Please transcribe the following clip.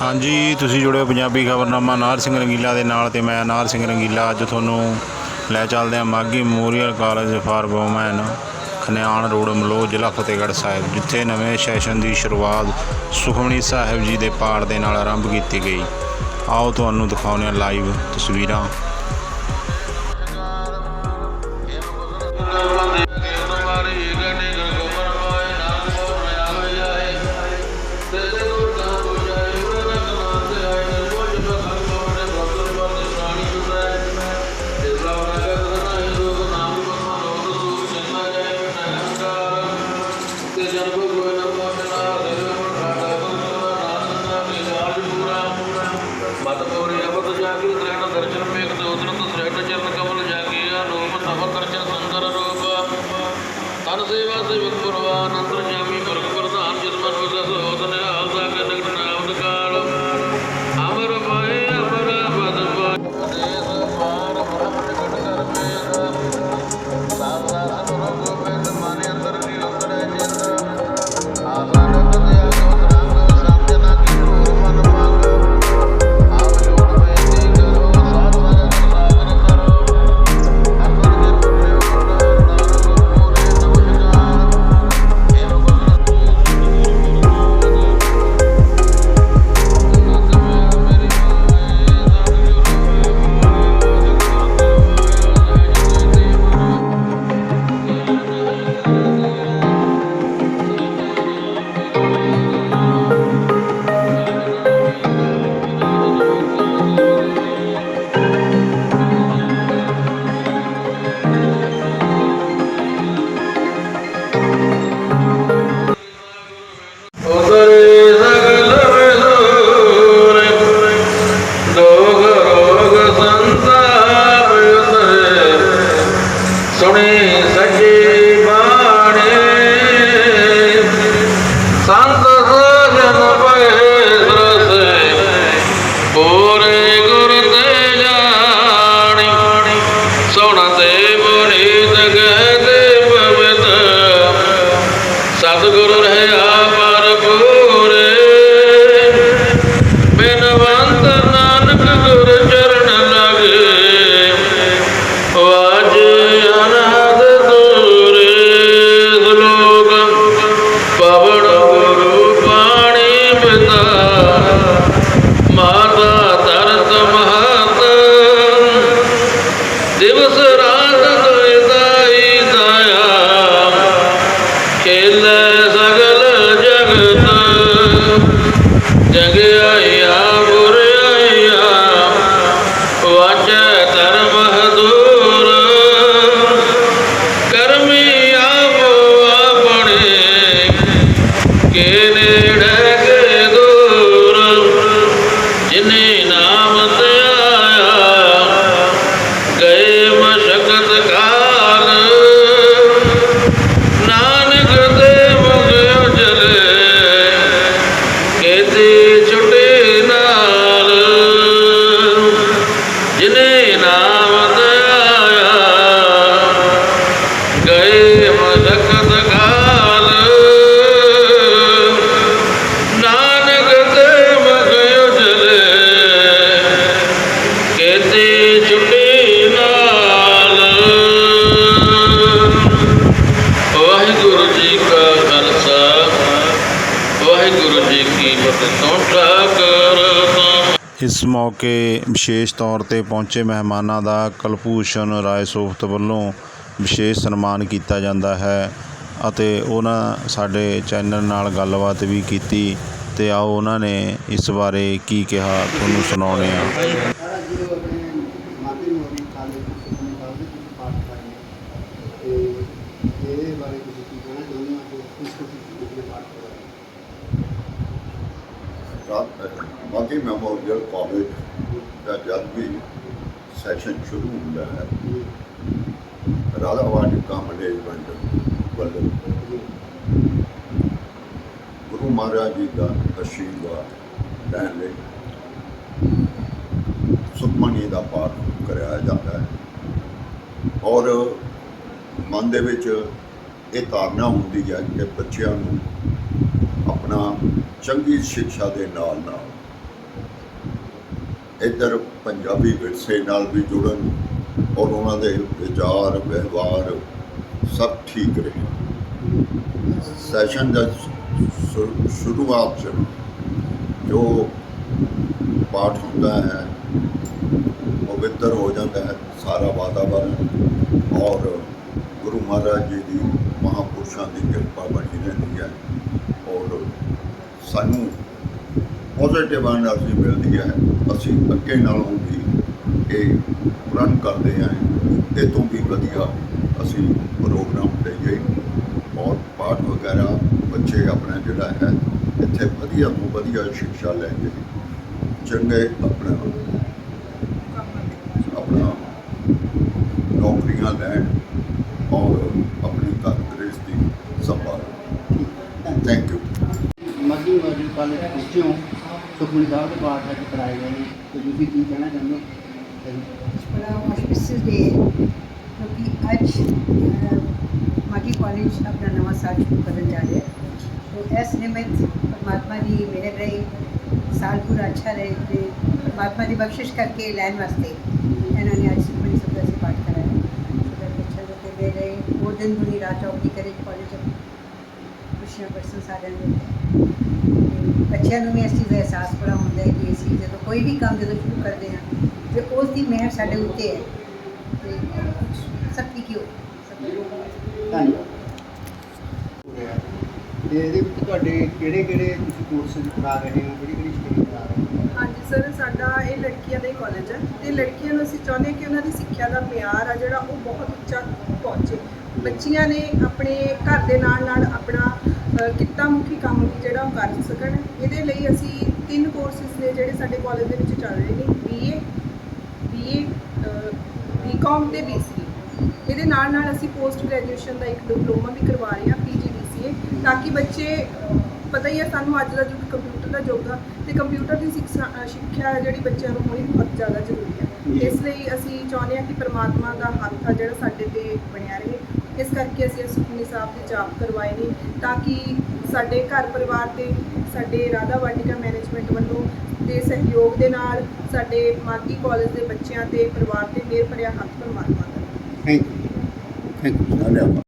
ਹਾਂਜੀ, ਤੁਸੀਂ ਜੁੜੇ ਹੋ ਪੰਜਾਬੀ ਖਬਰਨਾਮਾ ਨਾਰ ਸਿੰਘ ਰੰਗੀਲਾ ਦੇ ਨਾਲ ਤੇ ਮੈਂ ਨਾਰ ਸਿੰਘ ਰੰਗੀਲਾ। ਅੱਜ ਤੁਹਾਨੂੰ ਲੈ ਚੱਲਦੇ ਹਾਂ Maghi memorial college for women Khanian road ਮਲੋ ਜ਼ਿਲ੍ਹਾ ਫਤਿਹਗੜ੍ਹ ਸਾਹਿਬ, ਜਿੱਥੇ ਨਵੇਂ ਸੈਸ਼ਨ ਦੀ ਸ਼ੁਰੂਆਤ ਸੁਖਮਣੀ ਸਾਹਿਬ ਜੀ ਦੇ ਪਾਠ ਦੇ ਨਾਲ ਆਰੰਭ ਕੀਤੀ ਗਈ। ਆਓ ਤੁਹਾਨੂੰ ਦਿਖਾਉਂਦੇ ਹਾਂ ਲਾਈਵ ਤਸਵੀਰਾਂ। ذي القرآن أخرج صدق ਇਸ ਮੌਕੇ ਵਿਸ਼ੇਸ਼ ਤੌਰ ਤੇ ਪਹੁੰਚੇ ਮਹਿਮਾਨਾਂ ਦਾ ਕਲਭੂਸ਼ਣ ਰਾਏ ਸੋਫਤ ਵੱਲੋਂ ਵਿਸ਼ੇਸ਼ ਸਨਮਾਨ ਕੀਤਾ ਜਾਂਦਾ ਹੈ ਅਤੇ ਉਹਨਾਂ ਸਾਡੇ ਚੈਨਲ ਨਾਲ ਗੱਲਬਾਤ ਵੀ ਕੀਤੀ ਅਤੇ ਆਓ ਉਹਨਾਂ ਨੇ ਇਸ ਬਾਰੇ ਕੀ ਕਿਹਾ, ਤੁਹਾਨੂੰ ਸੁਣਾਉਂਦੇ ਹਾਂ। ਸਾਰਾ ਜਦੋਂ ਆਪਣੇ ਮਾਤੀ ਮੋਰੀ ਕਾਲੇ ਸੁਖਮਨੀ ਕਾਲਜ ਵਿੱਚ ਪਾਠ ਕਰਨੇ ਤੇ ਇਹਦੇ ਬਾਰੇ ਤੁਸੀਂ ਕੀ ਕਹਿਣਾ ਚਾਹੁੰਦੇ ਹੋ ਕਿ ਇਸ ਕੁਝ ਕਿਹਨੇ ਪਾਠ ਕਰਾਇਆ ਬਾਕੀ ਮੈਮੋਰੀਅਲ ਕਾਲਜ ਦਾ ਜਦ ਵੀ ਸੈਸ਼ਨ ਸ਼ੁਰੂ ਹੁੰਦਾ ਹੈ, ਰਾਧਾ ਵਾਟਿਕਾ ਮੈਨੇਜਮੈਂਟ ਵੱਲੋਂ। ਗੁਰੂ ਮਹਾਰਾਜ ਜੀ ਦਾ ਆਸ਼ੀਰਵਾਦ ਲੈਣ ਲਈ ਸੁਖਮਨੀ ਦਾ ਪਾਠ ਕਰਾਇਆ ਜਾਂਦਾ ਹੈ। ਔਰ ਮਨ ਦੇ ਵਿੱਚ ਇਹ ਧਾਰਨਾ ਹੁੰਦੀ ਹੈ ਕਿ ਬੱਚਿਆਂ ਨੂੰ ਆਪਣਾ ਚੰਗੀ ਸਿੱਖਿਆ ਦੇ ਨਾਲ ਨਾਲ ਇੱਧਰ ਪੰਜਾਬੀ ਵਿਰਸੇ ਨਾਲ ਵੀ ਜੁੜਨ ਔਰ ਉਹਨਾਂ ਦੇ ਵਿਚਾਰ, ਵਿਵਹਾਰ ਸਭ ਠੀਕ ਰਹੇ। ਸੈਸ਼ਨ ਦਾ ਸ਼ੁ- ਸ਼ੁਰੂਆਤ 'ਚ ਜੋ ਪਾਠ ਹੁੰਦਾ ਹੈ, ਪਵਿੱਤਰ ਹੋ ਜਾਂਦਾ ਹੈ, ਸਾਰਾ ਵਾਤਾਵਰਨ ਔਰ ਗੁਰੂ ਮਹਾਰਾਜ ਜੀ ਦੀ ਮਹਾਪੁਰਸ਼ਾਂ ਦੀ ਕਿਰਪਾ ਬਣੀ ਰਹਿੰਦੀ ਹੈ ਔਰ ਸਾਨੂੰ ਪੋਜ਼ਿਟਿਵ એનર્ਜੀ ਮਿਲਦੀ ਹੈ, ਅਸੀਂ ਅੱਗੇ ਨਾਲੋਂ ਵੀ ਇਹ ਰਨ ਕਰਦੇ ਆਏ ਇਹ ਤੋਂ ਵੀ ਵਧੀਆ ਅਸੀਂ ਪ੍ਰੋਗਰਾਮ ਲਈਏ ਔਰ ਪਾਠ ਵਗੈਰਾ ਬੱਚੇ ਆਪਣਾ ਜਿਹੜਾ ਹੈ, ਇੱਥੇ ਵਧੀਆ ਤੋਂ ਵਧੀਆ ਸਿੱਖਿਆ ਲੈਣਗੇ ਚੰਗੇ ਆਪਣਾ ਆਪਣਾ ਨੌਕਰੀਆਂ ਲੈਣ ਔਰ ਆਪਣੀ ਤੰਦਰੁਸਤ ਦੀ ਸੰਭਾਲ ਥੈਂਕ ਯੂ ਮਸੀ ਮਸੀ ਕਾਲਜ ਪਹੁੰਚੇ ਸੁਖਮਨੀ ਸਾਹਿਬ ਦੇ ਪਾਠ ਅੱਜ ਕਰਾਏ ਗਏ ਨੇ ਤੇ ਤੁਸੀਂ ਕੀ ਕਹਿਣਾ ਚਾਹੁੰਦੇ ਹੋ ਬੜਾ ਆਸਪਿਸ਼ੀਅਸ ਡੇ ਹੈ ਕਿਉਂਕਿ ਅੱਜ ਅਹ, ਮਾਗੀ ਕਾਲਜ ਆਪਣਾ ਨਵਾਂ ਸਾਲ ਸ਼ੁਰੂ ਕਰਨ ਜਾ ਰਿਹਾ ਹੈ ਸੋ ਇਸ ਨਿਮਿਤ ਪਰਮਾਤਮਾ ਦੀ ਮਿਹਰ ਰਹੀ ਸਾਲ ਪੂਰਾ ਅੱਛਾ ਰਹੇ ਤੇ ਪਰਮਾਤਮਾ ਦੀ ਬਖਸ਼ਿਸ਼ ਕਰਕੇ ਲੈਣ ਵਾਸਤੇ ਇਹਨਾਂ ਨੇ ਅੱਜ ਸੁਖਮਨੀ ਸਾਹਿਬ ਦਾ ਅਸੀਂ ਪਾਠ ਕਰਾਇਆ ਸੋ ਬੱਚਿਆਂ ਦੇ ਤੇ ਰਹੇ ਉਹ ਦਿਨ ਦੁਨੀ ਰਾਤ ਚੌਕੀ ਕਰੇ ਕਾਲਜ ਬੱਚਿਆਂ ਨੂੰ ਵੀ ਇਸ ਚੀਜ਼ ਦਾ ਅਹਿਸਾਸ ਬੜਾ ਹੁੰਦਾ ਹੈ ਕਿ ਅਸੀਂ ਜਦੋਂ ਕੋਈ ਵੀ ਕੰਮ ਜਦੋਂ ਸ਼ੁਰੂ ਕਰਦੇ ਹਾਂ ਤੇ ਉਸ ਦੀ ਮਿਹਰ ਸਾਡੇ ਉੱਤੇ ਹੈ। ਤੇ ਸਭ ਠੀਕ ਹੀ ਹੋ ਸਭ ਠੀਕ ਹੋ ਧੰਨਵਾਦ। ਤੇ ਇਹਦੇ ਵਿੱਚ ਤੁਹਾਡੇ ਕਿਹੜੇ ਕਿਹੜੇ ਤੁਸੀਂ ਕੋਰਸਿਸ ਕਰਾ ਰਹੇ ਹੋ? ਕਿਹੜੀ ਕਿਹੜੀ ਸਟੱਡੀ ਕਰਾ ਰਹੇ ਹੋ? ਹਾਂਜੀ ਸਰ ਸਾਡਾ ਇਹ ਲੜਕੀਆਂ ਦਾ ਹੀ ਕਾਲਜ ਹੈ। ਤੇ ਲੜਕੀਆਂ ਨੂੰ ਅਸੀਂ ਚਾਹੁੰਦੇ ਹਾਂ ਕਿ ਉਹਨਾਂ ਦੀ ਸਿੱਖਿਆ ਦਾ ਮਿਆਰ ਆ ਜਿਹੜਾ ਉਹ ਬਹੁਤ ਉੱਚਾ ਪਹੁੰਚੇ। ਬੱਚੀਆਂ ਨੇ ਆਪਣੇ ਘਰ ਦੇ ਨਾਲ ਨਾਲ ਆਪਣਾ ਕਿੱਤਾ ਮੁਖੀ ਕੰਮ ਵੀ ਜਿਹੜਾ ਉਹ ਕਰ ਇਹਦੇ ਲਈ ਅਸੀਂ ਤਿੰਨ ਕੋਰਸਿਸ ਨੇ ਜਿਹੜੇ ਸਾਡੇ ਕਾਲਜ ਦੇ ਵਿੱਚ ਚੱਲ ਰਹੇ ਨੇ ਬੀਏ ਬੀਏ ਬੀਕਾਮ ਤੇ ਬੀਸੀਏ ਇਹਦੇ ਨਾਲ ਨਾਲ ਅਸੀਂ ਪੋਸਟ ਗ੍ਰੈਜੂਏਸ਼ਨ ਦਾ ਇੱਕ ਡਿਪਲੋਮਾ ਵੀ ਕਰਵਾ ਰਹੇ ਹਾਂ ਪੀਜੀਡੀਸੀਏ ਤਾਂ ਕਿ ਬੱਚੇ ਪਤਾ ਹੀ ਹੈ ਸਾਨੂੰ ਅੱਜ ਦਾ ਯੁੱਗ ਕੰਪਿਊਟਰ ਦਾ ਯੁੱਗ ਆ ਤੇ ਕੰਪਿਊਟਰ ਦੀ ਸਿੱਖਿਆ ਜਿਹੜੀ ਬੱਚਿਆਂ ਨੂੰ ਹੋਣੀ ਬਹੁਤ ਜ਼ਿਆਦਾ ਜ਼ਰੂਰੀ ਹੈ ਇਸ ਲਈ ਅਸੀਂ ਚਾਹੁੰਦੇ ਹਾਂ ਕਿ ਪ੍ਰਮਾਤਮਾ ਦਾ ਹੱਥ ਆ ਜਿਹੜਾ ਸਾਡੇ ਤੇ ਬਣਿਆ ਰਹੇ। ਇਸ ਕਰਕੇ ਅਸੀਂ ਇਹ ਸੁਖਮਨੀ ਸਾਹਿਬ ਦੇ ਜਾਪ ਕਰਵਾਏ ਨੇ ਤਾਂ ਕਿ ਸਾਡੇ ਘਰ ਪਰਿਵਾਰ ਤੇ, ਸਾਡੇ ਰਾਧਾ ਵਾਟਿਕਾ ਮੈਨੇਜਮੈਂਟ ਵੱਲੋਂ ਦੇ ਸਹਿਯੋਗ ਦੇ ਨਾਲ ਸਾਡੇ ਮਾਗੀ ਕਾਲਜ ਦੇ ਬੱਚਿਆਂ ਤੇ ਪਰਿਵਾਰ ਤੇ ਮਿਹਰ ਭਰਿਆ ਹੱਥ ਪਰਮਾਤਮਾ ਦਾ ਥੈਂਕ ਯੂ ਥੈਂਕ ਯੂ ਧੰਨਵਾਦ।